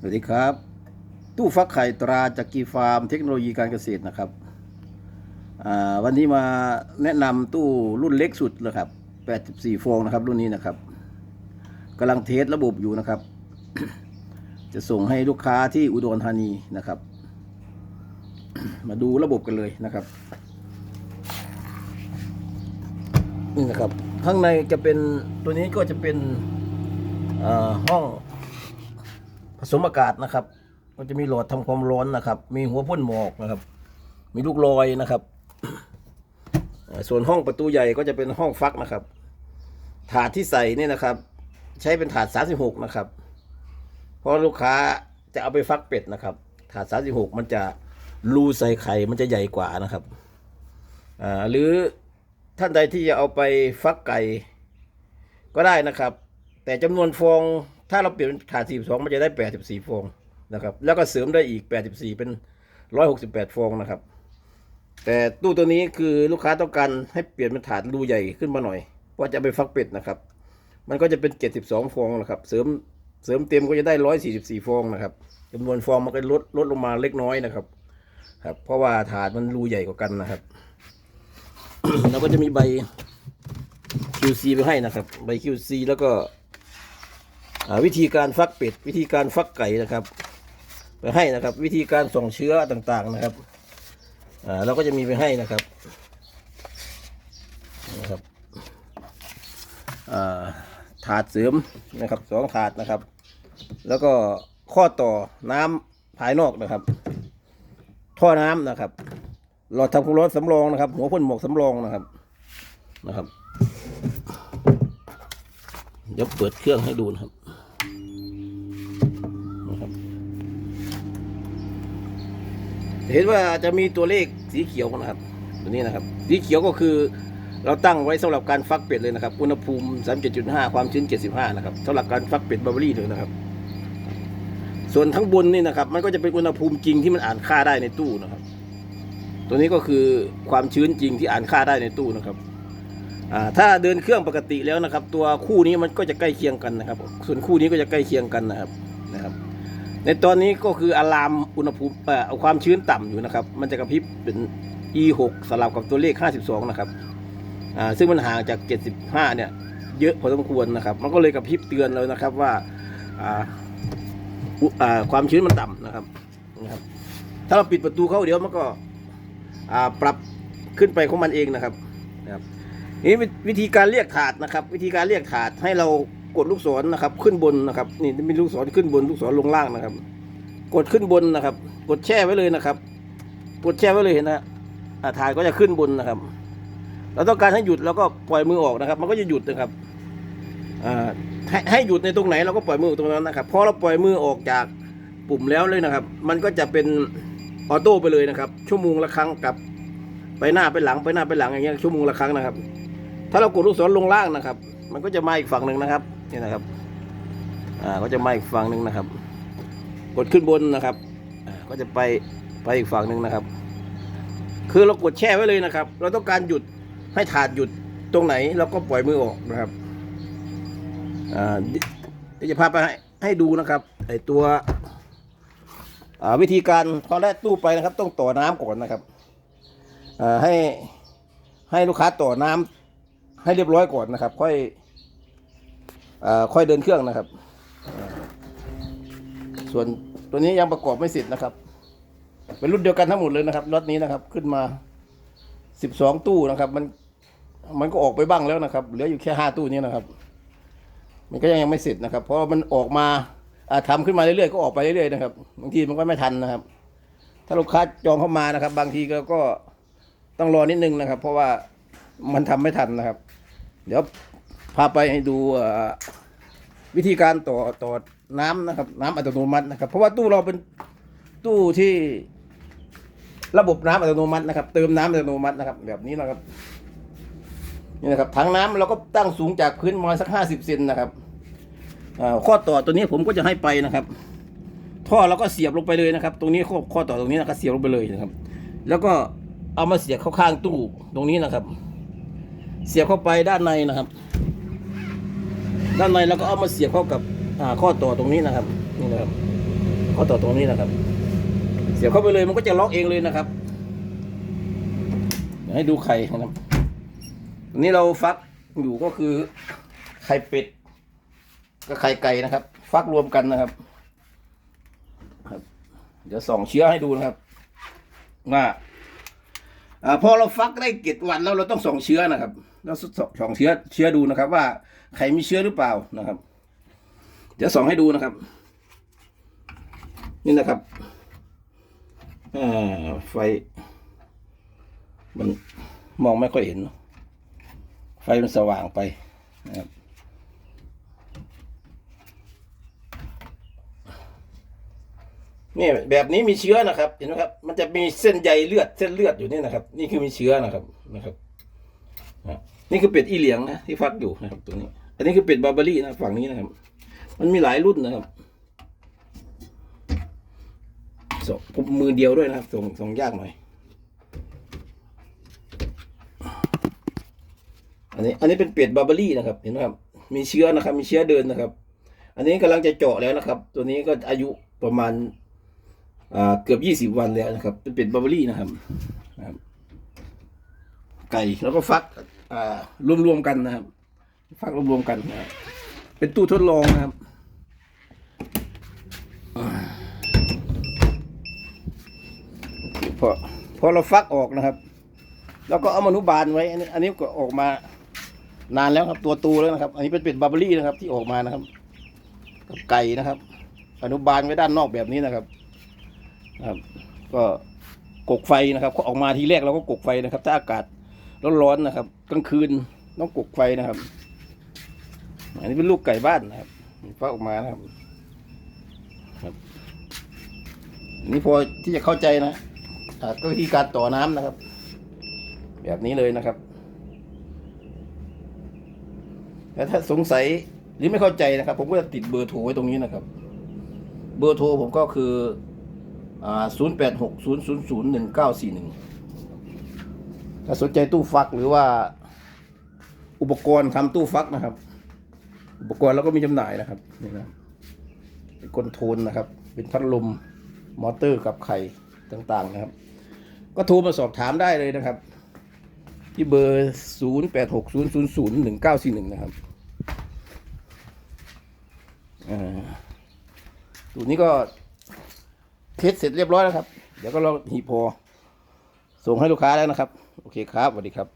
สวัสดีครับ ตู้ฟักไข่ตราจากกีฟาร์มเทคโนโลยีการเกษตรนะครับวันนี้มาแนะนำตู้รุ่นเล็กสุดเลยครับ 84 ฟองนะครับ รุ่นนี้นะครับกำลังเทสระบบอยู่นะครับ จะส่งให้ลูกค้าที่อุดรธานีนะครับ มาดูระบบกันเลยนะครับนี่นะครับ ข้างในจะเป็นตัวนี้ก็จะเป็นห้อง ผสมอากาศนะครับ ก็จะมีหลอดทำความร้อนนะครับ มีหัวพ่นหมอกนะครับ มีลูกลอยนะครับ ส่วนห้องประตูใหญ่ก็จะเป็นห้องฟักนะครับ ถาดที่ใส่นี่นะครับ ใช้เป็นถาด 36 นะครับ เพราะลูกค้าจะเอาไปฟักเป็ดนะครับ ถาด 36 มันจะรูใส่ไข่มันจะใหญ่กว่านะครับหรือท่านใดที่จะเอาไปฟักไก่ก็ได้นะครับ แต่จำนวนฟอง ถ้าเราเปลี่ยนเป็นถาด42 มันจะได้ 84 ฟองนะครับ แล้วก็เสริมได้อีก 84 เป็น 168 ฟองนะครับ แต่ตู้ตัวนี้คือลูกค้าต้องการให้เปลี่ยนเป็นถาดรูใหญ่ขึ้นมาหน่อย ว่าจะเอาไปฟักเป็ดนะครับ มันก็จะเป็น 72 ฟองนะครับ เสริมเสริมเต็มก็จะได้ 144 ฟองนะครับจำนวนฟองมันก็ลดลดลงมาเล็กน้อยนะครับ ครับ เพราะว่าถาดมันรูใหญ่กว่ากันนะครับแล้วก็จะมีใบ QC ไปให้นะครับ ใบ QC แล้วก็ วิธีการฟักเป็ด วิธีการฟักไก่นะครับไปให้นะครับ วิธีการส่งเชื้อต่างๆนะครับอ่าเราก็จะมีไปให้นะครับนะครับอ่าถาดเสริมนะครับสองถาดนะครับ แล้วก็ข้อต่อน้ำภายนอกนะครับ ท่อน้ำนะครับหลอดทำความร้อนสำรองนะครับ หัวพ่นหมอกสำรองนะครับนะครับ เดี๋ยวเปิดเครื่องให้ดูนะครับ เห็นว่าจะมีตัวเลขสีเขียวนะครับตัวนี้นะครับ สีเขียวก็คือเราตั้งไว้สำหรับการฟักเป็ดเลยนะครับ อุณหภูมิ 37.5 ความชื้น 75 นะครับสำหรับการฟักเป็ดบาร์เบอรี่เลยนะครับ ส่วนทั้งบนนี่นะครับ มันก็จะเป็นอุณหภูมิจริงที่มันอ่านค่าได้ในตู้นะครับ ตัวนี้ก็คือความชื้นจริงที่อ่านค่าได้ในตู้นะครับถ้าเดินเครื่องปกติแล้วนะครับ ตัวคู่นี้มันก็จะใกล้เคียงกันนะครับ ส่วนคู่นี้ก็จะใกล้เคียงกันนะครับนะครับ ในตอนนี้ก็คืออะลามอุณหภูมิเอ่อเอาความชื้นต่ำอยู่นะครับ มันจะกระพริบเป็น e6 สลับกับตัวเลข 52 นะครับอ่าซึ่งมันห่างจาก 75 เนี่ย เยอะพอสมควรนะครับ มันก็เลยกระพริบเตือนเรานะครับว่าอ่าอุอ่าความชื้นมันต่ำนะครับนะครับ ถ้าเราปิดประตูเข้าเดี๋ยวมันก็อ่าปรับขึ้นไปของมันเองนะครับนะครับนี่วิวิธีการเรียกถาดนะครับ วิธีการเรียกถาดให้เรา กดลูกศรนะครับ ขึ้นบนนะครับ นี่มีลูกศรขึ้นบนลูกศรลงล่างนะครับ กดขึ้นบนนะครับ กดแช่ไว้เลยนะครับ กดแช่ไว้เลยเห็นนะอ่าถาดก็จะขึ้นบนนะครับ เราต้องการให้หยุดเราก็ปล่อยมือออกนะครับ มันก็จะหยุดนะครับอ่าให้ให้หยุดในตรงไหนเราก็ปล่อยมือตรงนั้นนะครับพอเราปล่อยมือออกจากปุ่มแล้วเลยนะครับ มันก็จะเป็นออโต้ไปเลยนะครับ ชั่วโมงละครั้งกับไปหน้าไปหลังไปหน้าไปหลังอย่างเงี้ยชั่วโมงละครั้งนะครับ ถ้าเรากดลูกศรลงล่างนะครับ มันก็จะมาอีกฝั่งหนึ่งนะครับ นี่นะครับ อ่าก็จะมาอีกฝั่งหนึ่งนะครับ กดขึ้นบนนะครับ อ่าก็จะไปไปอีกฝั่งหนึ่งนะครับ คือเรากดแช่ไว้เลยนะครับ เราต้องการหยุดให้ถาดหยุดตรงไหนเราก็ปล่อยมือออกนะครับ อ่าเดี๋ยวจะพาไปให้ให้ดูนะครับไอตัวอ่าวิธีการพอแรกตู้ไปนะครับ ต้องต่อน้ำก่อนนะครับอ่าให้ให้ลูกค้าต่อน้ำให้เรียบร้อยก่อนนะครับ ค่อย ค่อยเดินเครื่องนะครับ ส่วนตัวนี้ยังประกอบไม่เสร็จนะครับ เป็นรุ่นเดียวกันทั้งหมดเลยนะครับรถนี้นะครับขึ้นมาสิบสองตู้นะครับ มันมันก็ออกไปบ้างแล้วนะครับ เหลืออยู่แค่ห้าตู้นี้นะครับ มันก็ยังยังไม่เสร็จนะครับ เพราะมันออกมาอ่าทำขึ้นมาเรื่อยๆก็ออกไปเรื่อยๆนะครับบางทีมันก็ไม่ทันนะครับ ถ้าลูกค้าจองเข้ามานะครับ บางทีก็ก็ต้องรอนิดนึงนะครับ เพราะว่ามันทำไม่ทันนะครับ เดี๋ยว พาไปให้ดูวิธีการต่อต่อน้ำนะครับ น้ำอัตโนมัตินะครับ เพราะว่าตู้เราเป็นตู้ที่ระบบน้ำอัตโนมัตินะครับ เติมน้ำอัตโนมัตินะครับ แบบนี้นะครับนี่นะครับถังน้ำเราก็ตั้งสูงจากพื้นมาณสักห้าสิบเซนนะครับข้อต่อตัวนี้ผมก็จะให้ไปนะครับ ท่อเราก็เสียบลงไปเลยนะครับ ตรงนี้ข้อข้อต่อตรงนี้นะครับเสียบลงไปเลยนะครับ แล้วก็เอามาเสียบเข้าข้างตู้ตรงนี้นะครับ เสียบเข้าไปด้านในนะครับ ด้านในเราก็เอามาเสียบเข้ากับข้อต่อตรงนี้นะครับนี่นะครับ ข้อต่อตรงนี้นะครับ เสียบเข้าไปเลยมันก็จะล็อกเองเลยนะครับให้ดูไข่นะครับอันนี้เราฟักอยู่ก็คือไข่เป็ดกับไข่ไก่นะครับ ฟักรวมกันนะครับครับ เดี๋ยวส่องเชื้อให้ดูนะครับว่าอพอเราฟักได้เจ็ดวันแล้วเราต้องส่องเชื้อนะครับ เราส่องเชื้อเชื้อดูนะครับว่า ไข่มีเชื้อหรือเปล่านะครับ เดี๋ยวส่องให้ดูนะครับ นี่นะครับไฟ มันมองไม่ค่อยเห็น ไฟมันสว่างไปนะครับนี่แบบนี้มีเชื้อนะครับเห็นไหมครับ มันจะมีเส้นใยเลือดเส้นเลือดอยู่นี่นะครับ นี่คือมีเชื้อนะครับนะครับ นี่คือเป็ดอีเหลียงนะที่ฟักอยู่นะครับ ตัวนี้ อันนี้คือเป็ดบาร์บอรี่นะฝั่งนี้นะครับ มันมีหลายรุ่นนะครับส่งผมมือเดียวด้วยนะครับส่งส่งยากหน่อย อันนี้อันนี้เป็นเป็ดบาร์บอรี่นะครับเห็นไหมครับ มีเชื้อนะครับ มีเชื้อเดินนะครับ อันนี้กำลังจะเจาะแล้วนะครับ ตัวนี้ก็อายุประมาณเกือบยี่สิบวันแล้วนะครับ เป็นเป็ดบาร์บอรี่นะครับไก่แล้วก็ฟักรวมๆกันนะครับ ฟักรวมๆกันนะเป็นตู้ทดลองนะครับพอพอเราฟักออกนะครับ แล้วก็เอามานุบาลไว้ อันนี้อันนี้ก็ออกมานานแล้วครับ ตัวตูแล้วนะครับ อันนี้เป็นเป็ดบาร์เบอรี่นะครับ ที่ออกมานะครับกับไก่นะครับ อนุบาลไว้ด้านนอกแบบนี้นะครับครับ ก็กกไฟนะครับเขาออกมาทีแรกเราก็กกไฟนะครับ ถ้าอากาศร้อนๆนะครับ กลางคืนต้องกกไฟนะครับ อันนี้เป็นลูกไก่บ้านนะครับฟักออกมานะครับครับนนี้พอที่จะเข้าใจนะอ่าก็วิธีการต่อน้ำนะครับ แบบนี้เลยนะครับแต่ถ้าสงสัยหรือไม่เข้าใจนะครับ ผมก็จะติดเบอร์โทรไว้ตรงนี้นะครับ เบอร์โทรผมก็คืออ่าศูนย์แปดหกศูนย์ศูนย์ศูนย์หนึ่งเก้าสี่หนึ่งถ้าสนใจตู้ฟักหรือว่าอุปกรณ์ทำตู้ฟักนะครับ อุปกรณ์เราก็มีจำหน่ายนะครับนี่นะเป็นคอนโทรลนะครับ เป็นพัดลมมอเตอร์กับไข่ต่างๆนะครับ ก็โทรมาสอบถามได้เลยนะครับ ที่เบอร์ศูนย์แปดหกศูนย์ศูนย์หนึ่งเก้าสี่หนึ่งนะครับอ่าตัวนี้ก็เทสเสร็จเรียบร้อยแล้วครับ เดี๋ยวก็รอหีพอส่งให้ลูกค้าแล้วนะครับ โอเคครับสวัสดีครับ